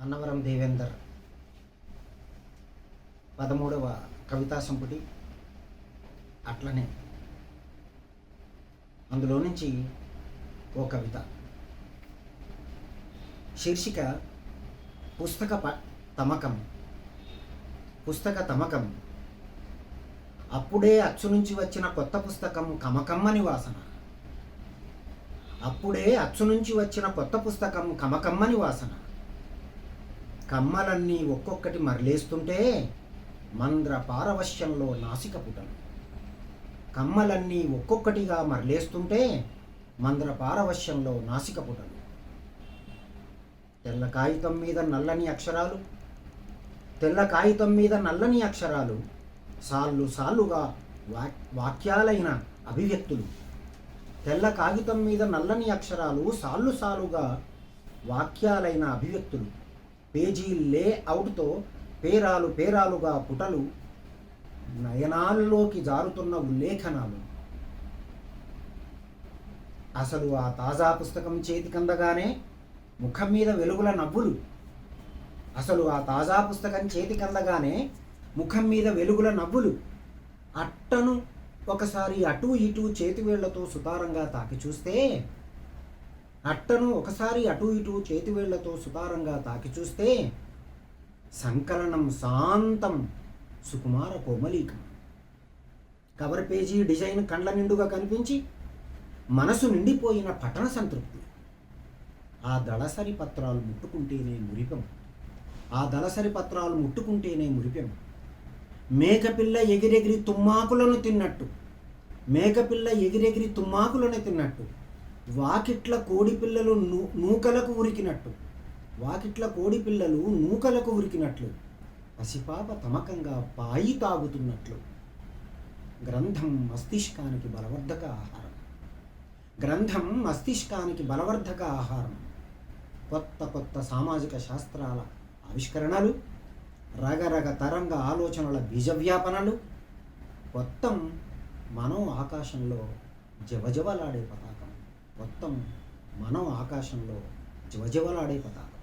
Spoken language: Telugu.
అన్నవరం దేవేందర్. పదమూడవ కవితా సంపుటి అట్లనే. అందులో నుంచి ఓ కవిత. శీర్షిక పుస్తక ప తమకం. పుస్తక తమకం. అప్పుడే అచ్చు నుంచి వచ్చిన కొత్త పుస్తకం కమకమ్మని వాసన అప్పుడే అచ్చు నుంచి వచ్చిన కొత్త పుస్తకం కమకమ్మని వాసన కమ్మలన్నీ ఒక్కొక్కటి మరలేస్తుంటే మంద్ర పారవశ్యంలో నాసిక పుటలు కమ్మలన్నీ ఒక్కొక్కటిగా మరలేస్తుంటే మంద్ర పారవశ్యంలో నాసిక పుటలు తెల్ల కాగితం మీద నల్లని అక్షరాలు తెల్ల కాగితం మీద నల్లని అక్షరాలు సాళ్ళు సాళ్ళుగా వాక్యాలైన అభివ్యక్తులు. తెల్ల కాగితం మీద నల్లని అక్షరాలు సాళ్ళు సాలుగా వాక్యాలైన అభివ్యక్తులు. పేజీ లే అవుట్తో పేరాలు పేరాలుగా పుటలు నయనాల్లోకి జారుతున్న ఉల్లేఖనాలు. అసలు ఆ తాజా పుస్తకం చేతికందగానే ముఖం మీద వెలుగుల నవ్వులు. అసలు ఆ తాజా పుస్తకం చేతికందగానే ముఖం మీద వెలుగుల నవ్వులు. అట్టను ఒకసారి అటు ఇటు చేతివేళ్ళతో సుతారంగా తాకి చూస్తే అట్టను ఒకసారి అటు ఇటు చేతివేళ్ళతో సుతారంగా తాకి చూస్తే సంకలనం శాంతం సుకుమార కోమలీకం. కవర్ పేజీ డిజైన్ కండ్ల నిండుగా కనిపించి మనసు నిండిపోయిన పఠన సంతృప్తి. ఆ దళసరి పత్రాలు ముట్టుకుంటేనే మురిపం. ఆ దళసరి పత్రాలు ముట్టుకుంటేనే మురిపెం. మేకపిల్ల ఎగిరెగిరి తుమ్మాకులను తిన్నట్టు. మేకపిల్ల ఎగిరెగిరి తుమ్మాకులను తిన్నట్టు. వాకిట్ల కోడి పిల్లలు నూ నూకలకు ఉరికినట్టు. వాకిట్ల కోడి పిల్లలు నూకలకు ఉరికినట్లు. పసిపాప తమకంగా పాయి తాగుతున్నట్లు. గ్రంథం మస్తిష్కానికి బలవర్ధక ఆహారం. గ్రంథం మస్తిష్కానికి బలవర్ధక ఆహారం. కొత్త కొత్త సామాజిక శాస్త్రాల ఆవిష్కరణలు రగరగ తరంగ ఆలోచనల బీజవ్యాపనలు మొత్తం మనో ఆకాశంలో జవజవలాడే పతాకం. మొత్తం మనం ఆకాశంలో జ్వజవలాడే పతాకం.